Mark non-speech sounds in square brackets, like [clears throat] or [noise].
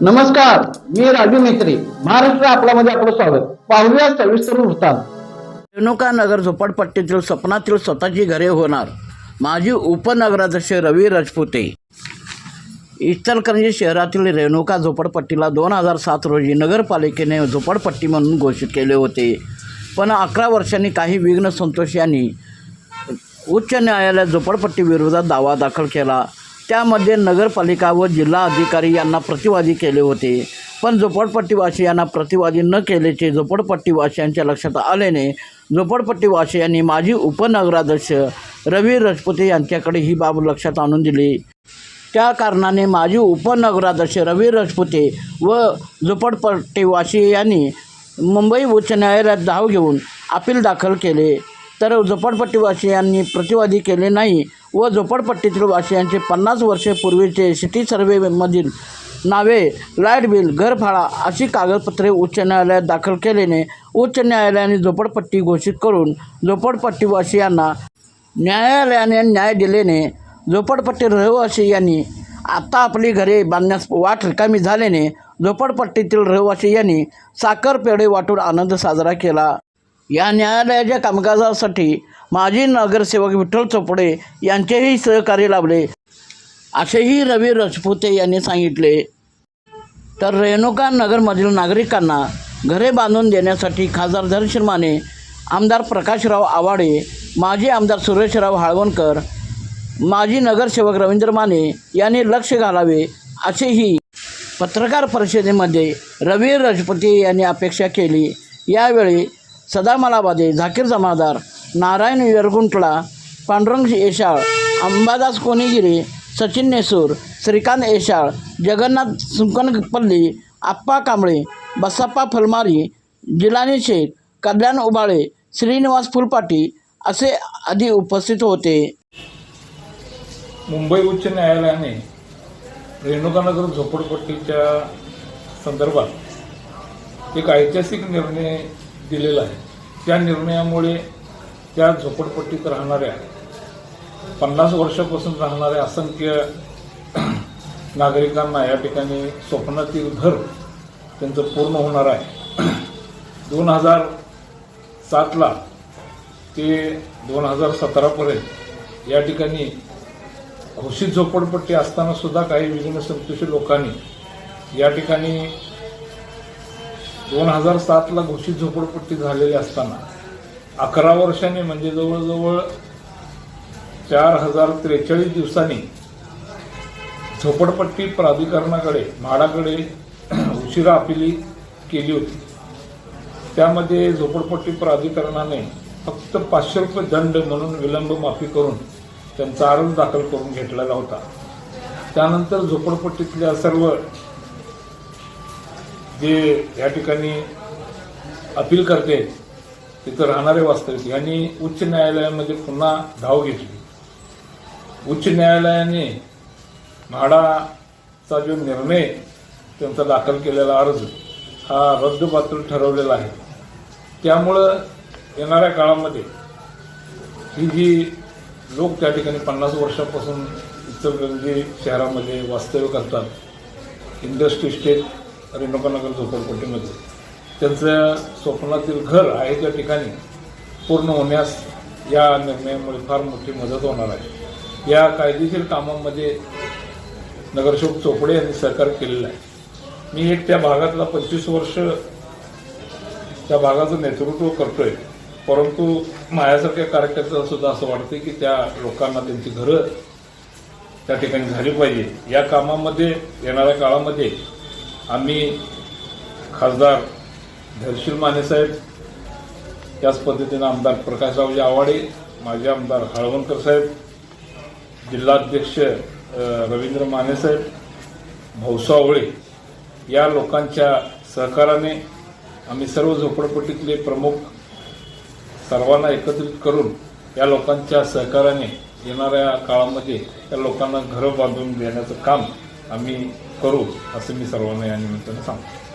नमस्कार मी राजू मेत्री महाराष्ट्र आपल्यामध्ये आपलं स्वागत. पाहूया सविस्तर वृत्तांत. रेणुका नगर झोपडपट्टीतील स्वप्नातील स्वतःची घरे होणार. माजी उपनगराध्यक्ष रवी राजपुते. इचलकरंजी शहरातील रेणुका झोपडपट्टीला दोन हजार सात रोजी नगरपालिकेने झोपडपट्टी म्हणून घोषित केले होते. पण अकरा वर्षांनी काही विघ्न संतोष यांनी उच्च न्यायालयात झोपडपट्टी विरोधात दावा दाखल केला. त्यामध्ये नगरपालिका व जिल्हा अधिकारी यांना प्रतिवादी केले होते. पण झोपडपट्टीवासियांना प्रतिवादी न केल्याचे झोपडपट्टीवासियांच्या लक्षात आल्याने झोपडपट्टीवासियांनी माजी उपनगराध्यक्ष रवी रजपुते यांच्याकडे ही बाब लक्षात आणून दिली. त्या कारणाने माजी उपनगराध्यक्ष रवी रजपुते व झोपडपट्टीवासी यांनी मुंबई उच्च न्यायालयात धाव घेऊन अपील दाखल केले. तर झोपडपट्टीवासियांनी प्रतिवादी केले नाही व झोपडपट्टीतील वासियांचे पन्नास वर्षेपूर्वीचे सिटी सर्वेमधील नावे लाइट बिल घरफाळा अशी कागदपत्रे उच्च न्यायालयात दाखल केल्याने उच्च न्यायालयाने झोपडपट्टी घोषित करून झोपडपट्टीवासियांना न्यायालयाने न्याय दिल्याने झोपडपट्टी रहिवासी यांनी आता आपली घरे बांधण्यास वाट रिकामी झाल्याने झोपडपट्टीतील रहिवासी यांनी साखरपेढे वाटून आनंद साजरा केला. या न्यायालयाच्या कामकाजासाठी माजी नगरसेवक विठ्ठल चोपडे यांचेही सहकार्य लाभले. असेही रवी राजपुते यांनी सांगितले. तर रेणुका नगरमधील नागरिकांना घरे बांधून देण्यासाठी खासदार धनश्री माने आमदार प्रकाशराव आवाडे माजी आमदार सुरेशराव हाळवणकर माजी नगरसेवक रवींद्र माने यांनी लक्ष घालावे असेही पत्रकार परिषदेमध्ये रवी रजपती यांनी अपेक्षा केली. यावेळी सदामलाबादे झाकीर जमादार नारायण येरगुंटला पांडुरंग येशाळ अंबादास कोणीगिरी सचिन नेसूर श्रीकांत येशाळ जगन्नाथ सुंकनपल्ली आप्पा कांबळे बसप्पा फलमारी जिलानी शेख कल्याण उबाळे श्रीनिवास फुलपाटी असे आधी उपस्थित होते. मुंबई उच्च न्यायालयाने रेणुकानगर झोपडपट्टीच्या संदर्भात एक ऐतिहासिक निर्णय दिलेला आहे. त्या निर्णयामुळे त्या झोपडपट्टीत राहणाऱ्या पन्नास वर्षापासून राहणाऱ्या असंख्य [clears throat] नागरिकांना या ठिकाणी स्वप्नातील घर त्यांचं पूर्ण होणार आहे. [clears throat] दोन हजार सातला ते दोन हजार सतरापर्यंत या ठिकाणी घोषित झोपडपट्टी असतानासुद्धा काही विघ्न संतोषी लोकांनी या ठिकाणी दोन हजार सातला घोषित झोपडपट्टी झालेली असताना अकरा वर्षांनी म्हणजे जवळजवळ चार हजार त्रेचाळीस दिवसांनी झोपडपट्टी प्राधिकरणाकडे म्हाडाकडे उशिरा अपिली केली होती. त्यामध्ये झोपडपट्टी प्राधिकरणाने फक्त पाचशे रुपये दंड म्हणून विलंब माफी करून त्यांचा अर्ज दाखल करून घेतलेला होता. त्यानंतर झोपडपट्टीतल्या सर्व जे या ठिकाणी अपील करते तिथं राहणारे वास्तविक. यांनी उच्च न्यायालयामध्ये पुन्हा धाव घेतली. उच्च न्यायालयाने म्हाडाचा जो निर्णय त्यांचा दाखल केलेला अर्ज हा रद्दपात्र ठरवलेला आहे. त्यामुळं येणाऱ्या काळामध्ये ही जी लोक त्या ठिकाणी पन्नास वर्षापासून इचलकरंजी म्हणजे शहरामध्ये वास्तव्य करतात इंडस्ट्री स्टेट रेणुकानगर झोपडपट्टीमध्ये त्यांचं स्वप्नातील घर आहे त्या ठिकाणी. पूर्ण होण्यास या निर्णयामुळे फार मोठी मदत होणार आहे. या कायदेशीर कामामध्ये नगरसेवक चोपडे यांनी सहकार केलेलं आहे. मी एक त्या भागातला पंचवीस वर्ष त्या भागाचं नेतृत्व करतोय. परंतु माझ्यासारख्या कार्यकर्त्याला सुद्धा असं वाटतं की त्या लोकांना त्यांची घरं त्या ठिकाणी झाली पाहिजे. या कामामध्ये येणाऱ्या काळामध्ये आम्ही खासदार धैर्शील मानेसाहेब त्याच पद्धतीनं आमदार प्रकाशरावजी आवाडे माजी आमदार हळवणकर साहेब जिल्हाध्यक्ष रवींद्र मानेसाहेब भाऊसावळे या लोकांच्या सहकाराने आम्ही सर्व झोपडपट्टीतले प्रमुख सर्वांना एकत्रित करून या लोकांच्या सहकाराने येणाऱ्या काळामध्ये त्या लोकांना घरं बांधून देण्याचं काम आम्ही करू असं मी सर्वांना या निमित्तानं सांगतो.